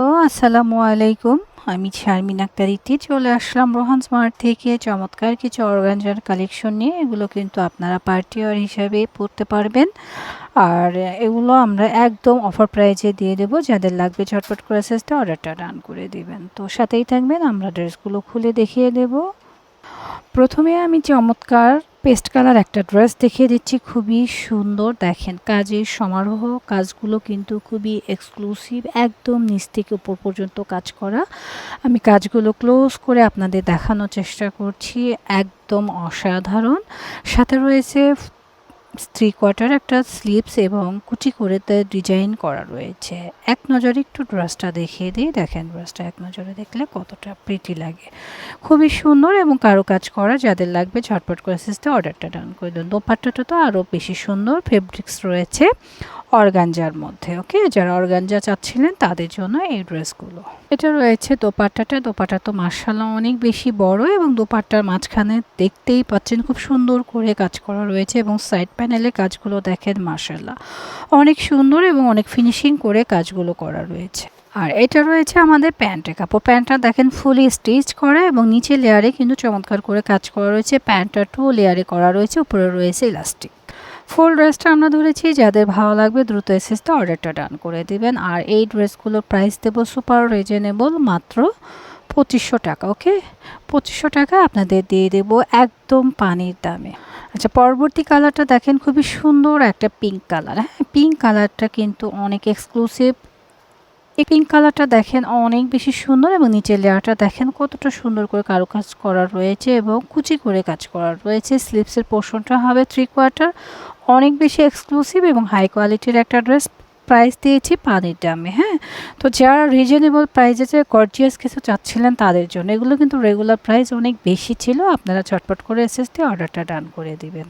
তো আসসালামু আলাইকুম। আমি শারমিন আক্তার ইতি, চলে আসলাম রোহান স্মার্ট থেকে। চমৎকার কিছু অর্গানজার কালেকশন নিয়ে, এগুলো কিন্তু আপনারা পার্টি ওয়ার হিসাবে পরতে পারবেন। আর এগুলো আমরা একদম অফার প্রাইজে দিয়ে দেবো। যাদের লাগবে ঝটপট করে সেসটা অর্ডারটা ডান করে দিবেন। তো সাথেই থাকবেন, আমরা ড্রেসগুলো খুলে দেখিয়ে দেবো। প্রথমে আমি চমৎকার পেস্ট কালার একটা ড্রেস দেখিয়ে দিচ্ছি, খুবই সুন্দর। দেখেন, কাজের সমারোহ, কাজগুলো কিন্তু খুবই এক্সক্লুসিভ একদম নিচ থেকে উপর পর্যন্ত কাজ করা। আমি কাজগুলো ক্লোজ করে আপনাদের দেখানোর চেষ্টা করছি, একদম অসাধারণ। সাথে রয়েছে থ্রি কোয়ার্টার একটা স্লিপস এবং কুচি করে ডিজাইন করা রয়েছে। এক নজরে একটু ড্রেসটা দেখিয়ে দিই। দেখেন, ড্রেসটা এক নজরে দেখলে কতটা প্রিটি লাগে। খুবই সুন্দর এবং কারও কাজ করা। যাদের লাগবে ঝটপট করে সিস্টে অর্ডারটা ডান করে দিন। দোপাট্টাটা তো আরও বেশি সুন্দর ফেব্রিক্স রয়েছে। অর্গানজার মধ্যে, ওকে? যারা অর্গানজা চাচ্ছিলেন তাদের জন্য এই ড্রেসগুলো। এটা রয়েছে দোপাট্টাটা। দোপাট্টা তো মার্শাল্লাহ অনেক বেশি বড় এবং দোপাট্টার মাঝখানে দেখতেই পাচ্ছেন খুব সুন্দর করে কাজ করা রয়েছে এবং সাইড প্যানেলে কাজগুলো দেখেন মার্শাল্লাহ অনেক সুন্দর এবং অনেক ফিনিশিং করে কাজগুলো করা রয়েছে। আর এটা রয়েছে আমাদের প্যান্টের কাপড়। প্যান্টটা দেখেন ফুলি স্টিচ করা এবং নিচে লেয়ারে কিন্তু চমৎকার করে কাজ করা রয়েছে। প্যান্টটা টু লেয়ারে করা রয়েছে, উপরে রয়েছে ইলাস্টিক। ফুল ড্রেসটা আমরা ধরেছি, যাদের ভালো লাগবে দ্রুত এসএসটা অর্ডারটা ডান করে দিবেন। আর এই ড্রেসগুলোর প্রাইস দেবো সুপার রিজনেবল মাত্র পঁচিশশো টাকা ওকে পঁচিশশো টাকা আপনাদের দিয়ে দেব একদম পানির দামে। আচ্ছা পরবর্তী কালারটা দেখেন, খুবই সুন্দর একটা পিঙ্ক কালার হ্যাঁ? পিঙ্ক কালারটা কিন্তু অনেক এক্সক্লুসিভ এই পিঙ্ক কালারটা দেখেন, অনেক বেশি সুন্দর এবং নিচের লেয়ারটা দেখেন, কতটা সুন্দর করে কারুকাজ করা রয়েছে এবং কুচি করে কাজ করা রয়েছে। স্লিপসের পোর্শনটা হবে থ্রি কোয়ার্টার অনেক বেশি এক্সক্লুসিভ এবং হাই কোয়ালিটির একটা ড্রেস প্রাইস দিয়েছি পানির দামে হ্যাঁ? তো যারা রিজনেবল প্রাইসে যে গর্জিয়াস কিছু চাচ্ছিলেন তাদের জন্য, এগুলো কিন্তু রেগুলার প্রাইস অনেক বেশি ছিল। আপনারা চটপট করে এসএস অর্ডারটা ডান করে দিবেন।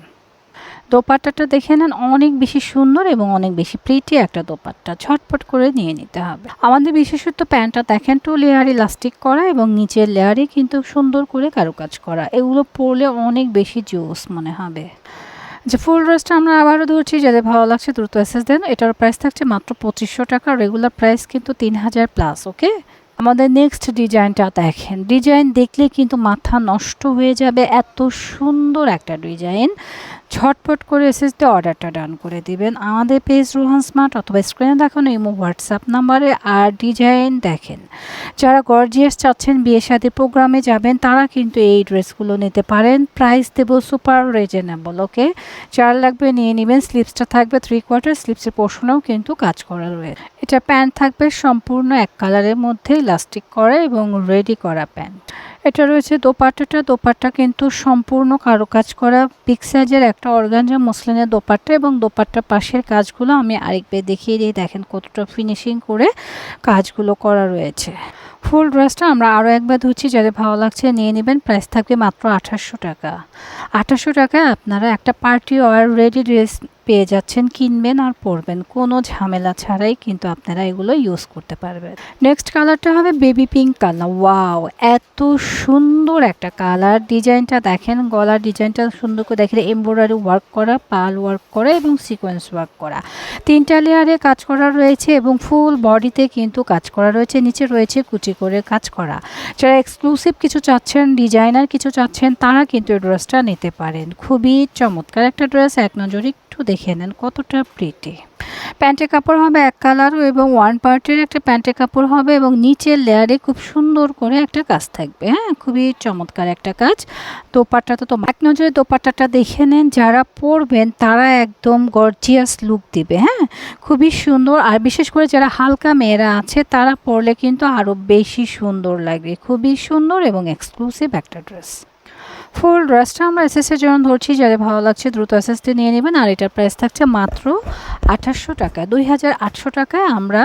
দোপাট্টাটা দেখে নেন, অনেক বেশি সুন্দর এবং অনেক বেশি প্রিটি একটা দোপাট্টা। ঝটপট করে নিয়ে নিতে হবে। আমাদের বিশেষত প্যান্টটা দেখেন টু লেয়ারে ইলাস্টিক করা এবং নিচের লেয়ারে কিন্তু সুন্দর করে কারুকাজ করা। এগুলো পরলে অনেক বেশি জোস মনে হবে। যে ফুল ড্রেসটা আমরা আবারও ধরছি, যাদের ভালো লাগছে দ্রুত এসেস দেন, এটার প্রাইস থাকছে মাত্র পঁচিশশো টাকা। রেগুলার প্রাইস কিন্তু তিন হাজার প্লাস ওকে আমাদের নেক্সট ডিজাইনটা দেখেন। ডিজাইন দেখলে কিন্তু মাথা নষ্ট হয়ে যাবে। এত সুন্দর একটা ডিজাইন ঝটপট করে এসএসডি অর্ডারটা ডান করে দিবেন। আমাদের পেজ রোহান স্মার্ট অথবা স্ক্রিনে দেখানো ইমো হোয়াটসঅ্যাপ নাম্বারে আর ডিজাইন দেখেন, যারা গর্জিয়াস চাচ্ছেন বিয়ে শাদী প্রোগ্রামে যাবেন, তারা কিন্তু এই ড্রেসগুলো নিতে পারেন। প্রাইস দেব সুপার রিজনেবল ওকে যার লাগবে নিয়ে নেবেন। স্লিপসটা থাকবে থ্রি কোয়ার্টার স্লিপসের পোর্শনেও কিন্তু কাজ করা রয়েছে এটা প্যান্ট থাকবে সম্পূর্ণ এক কালারের মধ্যে। ইলাস্টিক করা এবং রেডি করা প্যান্ট এটা রয়েছে দোপাট্টাটা। দোপাট্টা কিন্তু সম্পূর্ণ কারুকাজ করা। বিগ সাইজের একটা অর্গানজা মসলিনের দোপাট্টা এবং দোপাট্টার পাশের কাজগুলো আমি আরেকবার দেখিয়ে দিই। দেখেন কতটা ফিনিশিং করে কাজগুলো করা রয়েছে। ফুল ড্রেসটা আমরা আরও একবার ধুচ্ছি। যাদের ভালো লাগছে নিয়ে নেবেন। প্রাইস থাকবে মাত্র আঠাশশো টাকা। আঠাশশো টাকায় আপনারা একটা পার্টি ওয়ার রেডি ড্রেস পেয়ে যাচ্ছেন, কিনবেন আর পরবেন। কোনো ঝামেলা ছাড়াই কিন্তু আপনারা এগুলো ইউজ করতে পারবেন। নেক্সট কালারটা হবে বেবি পিঙ্ক কালার ওয়াও এত সুন্দর একটা কালার ডিজাইনটা দেখেন, গলার ডিজাইনটা সুন্দর করে দেখেন। এমব্রয়ডারি ওয়ার্ক করা পাল ওয়ার্ক করা এবং সিকোয়েন্স ওয়ার্ক করা। তিনটা লেয়ারে কাজ করা রয়েছে এবং ফুল বডিতে কিন্তু কাজ করা রয়েছে। নিচে রয়েছে কুচি করে কাজ করা। যারা এক্সক্লুসিভ কিছু চাচ্ছেন ডিজাইনার কিছু চাচ্ছেন, তারা কিন্তু এই ড্রেসটা নিতে পারেন। খুবই চমৎকার একটা ড্রেস এক নজরে একটু দেখে নেন কতটা প্রিটি প্যান্টের কাপড় হবে এক কালার এবং ওয়ান পার্টের একটা প্যান্টের কাপড় হবে এবং নিচের লেয়ারে খুব সুন্দর করে একটা কাজ থাকবে হ্যাঁ? খুবই চমৎকার একটা কাজ। দোপাট্টাটা তো এক নজরে দোপাট্টাটা দেখে নেন, যারা পরবেন তারা একদম গর্জিয়াস লুক দিবে হ্যাঁ? খুবই সুন্দর, আর বিশেষ করে যারা হালকা মেয়েরা আছে, তারা পরলে কিন্তু আরও বেশি সুন্দর লাগবে। খুবই সুন্দর এবং এক্সক্লুসিভ একটা ড্রেস ফুল ড্রেসটা আমরা এসএসের জন্য ধরছি, যাদের ভালো লাগছে দ্রুত এসএসটি নিয়ে নেবেন। আর এটার প্রাইস থাকছে মাত্র আঠাশশো টাকা। দুই হাজার আটশো টাকায় আমরা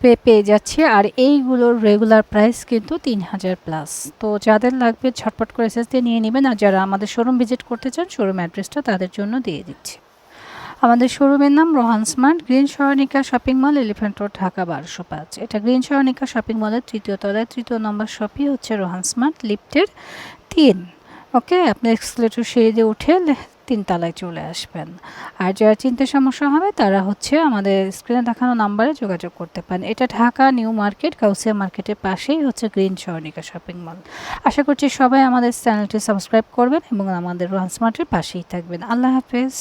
পে, পেয়ে যাচ্ছি। আর এইগুলোর রেগুলার প্রাইস কিন্তু তিন হাজার প্লাস তো যাদের লাগবে ঝটপট করে এসএস দিয়ে নিয়ে নেবেন। আর যারা আমাদের শোরুম ভিজিট করতে চান শোরুম অ্যাড্রেসটা তাদের জন্য দিয়ে দিচ্ছি। আমাদের শোরুমের নাম Rohan Smart, Green Sarnika shopping mall Elephant Road Dhaka, বারোশো পাঁচ। এটা গ্রিন সরণিকা শপিং মলের তৃতীয় তলায়, তৃতীয় নম্বর শপই হচ্ছে রোহান স্মার্ট লিফটের তিন। ওকে, আপনি এক্সলেটর সিঁড়ি উঠে তিনতলায় চলে আসবেন। আর যারা চিনতে সমস্যা হবে, তারা হচ্ছে আমাদের স্ক্রিনে দেখানো নাম্বারে যোগাযোগ করতে পারেন। এটা ঢাকা নিউ মার্কেট কাউসিয়া মার্কেটের পাশেই হচ্ছে গ্রিন সরণিকা শপিং মল আশা করছি সবাই আমাদের চ্যানেলটি সাবস্ক্রাইব করবেন এবং আমাদের রোহান স্মার্টের পাশেই থাকবেন। আল্লাহ হাফেজ।